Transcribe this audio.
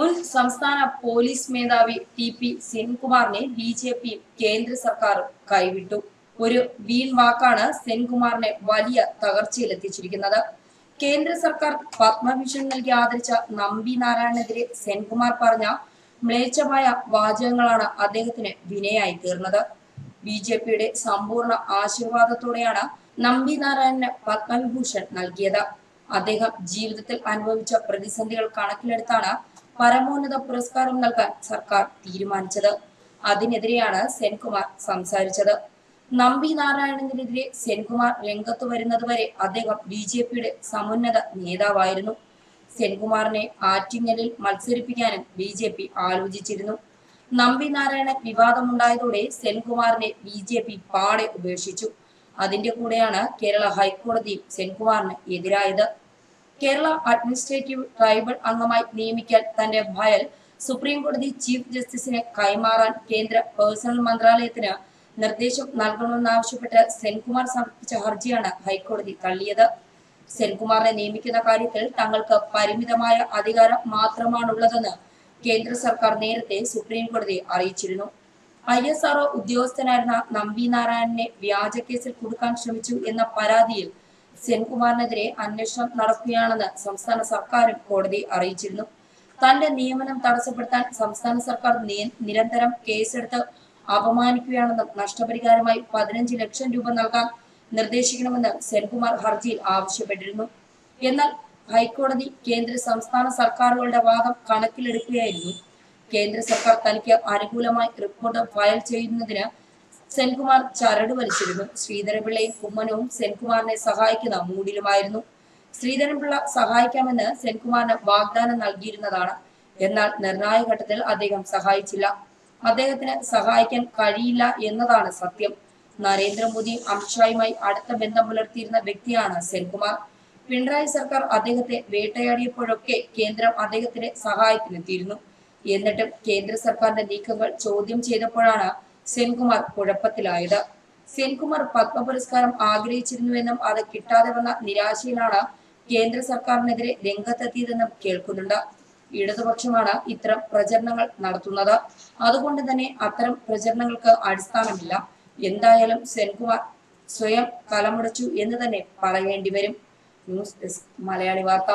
മുൻ സംസ്ഥാന പോലീസ് മേധാവി ടി പി സെൻകുമാറിനെ ബി ജെ പി കേന്ദ്ര സർക്കാർ കൈവിട്ടു. ഒരു വീൺ വാക്കാണ് സെൻകുമാറിനെ വലിയ തകർച്ചയിലെത്തിച്ചിരിക്കുന്നത്. കേന്ദ്ര സർക്കാർ പത്മഭൂഷൺ നൽകി ആദരിച്ച നമ്പി നാരായണനെതിരെ സെൻകുമാർ പറഞ്ഞ മ്ലേച്ഛമായ വാചകങ്ങളാണ് അദ്ദേഹത്തിന് വിനയായി തീർന്നത്. ബി ജെ പിയുടെ സമ്പൂർണ ആശീർവാദത്തോടെയാണ് നമ്പി നാരായണന് പത്മവിഭൂഷൺ നൽകിയത്. അദ്ദേഹം ജീവിതത്തിൽ അനുഭവിച്ച പ്രതിസന്ധികൾ കണക്കിലെടുത്താണ് പരമോന്നത പുരസ്കാരം നൽകാൻ സർക്കാർ തീരുമാനിച്ചത്. അതിനെതിരെയാണ് സെൻകുമാർ സംസാരിച്ചത്. നമ്പി നാരായണനെതിരെ സെൻകുമാർ രംഗത്ത് വരുന്നതുവരെ അദ്ദേഹം ബി ജെ പിയുടെ സമുന്നത നേതാവായിരുന്നു. സെൻകുമാറിനെ ആറ്റിങ്ങലിൽ മത്സരിപ്പിക്കാനും ബി ജെ പി ആലോചിച്ചിരുന്നു. നമ്പി നാരായണൻ വിവാദമുണ്ടായതോടെ സെൻകുമാറിനെ ബി ജെ പി പാടെ ഉപേക്ഷിച്ചു. അതിന്റെ കൂടെയാണ് കേരള ഹൈക്കോടതി സെൻകുമാറിന് എതിരായത്. കേരള അഡ്മിനിസ്ട്രേറ്റീവ് ട്രൈബൽ അംഗമായി നിയമിക്കാൻ തന്റെ ഫയൽ സുപ്രീം കോടതി ചീഫ് ജസ്റ്റിസിന് കൈമാറാൻ കേന്ദ്ര പേഴ്സണൽ മന്ത്രാലയത്തിന് നിർദ്ദേശം നൽകണമെന്നാവശ്യപ്പെട്ട് സെൻകുമാർ സമർപ്പിച്ച ഹർജിയാണ് ഹൈക്കോടതി തള്ളിയത്. സെൻകുമാറിനെ നിയമിക്കുന്ന കാര്യത്തിൽ തങ്ങൾക്ക് പരിമിതമായ അധികാരം മാത്രമാണുള്ളതെന്ന് കേന്ദ്ര സർക്കാർ നേരത്തെ സുപ്രീം കോടതി അറിയിച്ചിരുന്നു. ഐ എസ് ആർഒ ഉദ്യോഗസ്ഥനായിരുന്ന നമ്പി നാരായണനെ വ്യാജ കേസിൽ കുടുക്കാൻ ശ്രമിച്ചു എന്ന പരാതിയിൽ സെൻകുമാറിനെതിരെ അന്വേഷണം നടക്കുകയാണെന്ന് സംസ്ഥാന സർക്കാരും കോടതി അറിയിച്ചിരുന്നു. തന്റെ നിയമനം തടസ്സപ്പെടുത്താൻ സംസ്ഥാന സർക്കാർ നിരന്തരം കേസെടുത്ത് അപമാനിക്കുകയാണെന്നും നഷ്ടപരിഹാരമായി പതിനഞ്ച് ലക്ഷം രൂപ നൽകാൻ നിർദ്ദേശിക്കണമെന്ന് സെൻകുമാർ ഹർജിയിൽ ആവശ്യപ്പെട്ടിരുന്നു. എന്നാൽ ഹൈക്കോടതി കേന്ദ്ര സംസ്ഥാന സർക്കാരുകളുടെ വാദം കണക്കിലെടുക്കുകയായിരുന്നു. കേന്ദ്ര സർക്കാർ തനിക്ക് അനുകൂലമായി റിപ്പോർട്ട് ഫയൽ ചെയ്യുന്നതിന് സെൻകുമാർ ചരട് വലിച്ചിരുന്നു ശ്രീധരപിള്ളയും കുമ്മനവും സെൻകുമാറിനെ സഹായിക്കുന്ന മൂഡിലുമായിരുന്നു ശ്രീധരൻപിള്ള സഹായിക്കാമെന്ന് സെൻകുമാറിന് വാഗ്ദാനം നൽകിയിരുന്നതാണ്. എന്നാൽ നിർണായക ഘട്ടത്തിൽ അദ്ദേഹം സഹായിച്ചില്ല. അദ്ദേഹത്തിന് സഹായിക്കാൻ കഴിയില്ല എന്നതാണ് സത്യം. നരേന്ദ്രമോദിയും അമിത്ഷായുമായി അടുത്ത ബന്ധം പുലർത്തിയിരുന്ന വ്യക്തിയാണ് സെൻകുമാർ. പിണറായി സർക്കാർ അദ്ദേഹത്തെ വേട്ടയാടിയപ്പോഴൊക്കെ കേന്ദ്രം അദ്ദേഹത്തിന്റെ സഹായത്തിനെത്തിയിരുന്നു. എന്നിട്ടും കേന്ദ്ര സർക്കാരിന്റെ നീക്കങ്ങൾ ചോദ്യം ചെയ്തപ്പോഴാണ് സെൻകുമാർ കുഴപ്പത്തിലായത്. സെൻകുമാർ പത്മ പുരസ്കാരം ആഗ്രഹിച്ചിരുന്നുവെന്നും അത് കിട്ടാതെ വന്ന നിരാശയിലാണ് കേന്ദ്ര സർക്കാരിനെതിരെ രംഗത്തെത്തിയതെന്നും കേൾക്കുന്നുണ്ട്. ഇടതുപക്ഷമാണ് ഇത്തരം പ്രചരണങ്ങൾ നടത്തുന്നത്. അതുകൊണ്ട് തന്നെ അത്തരം പ്രചരണങ്ങൾക്ക് അടിസ്ഥാനമില്ല. എന്തായാലും സെൻകുമാർ സ്വയം കലമുടച്ചു എന്ന് തന്നെ പറയേണ്ടി വരും. ന്യൂസ് ഡെസ്ക് മലയാളി വാർത്ത.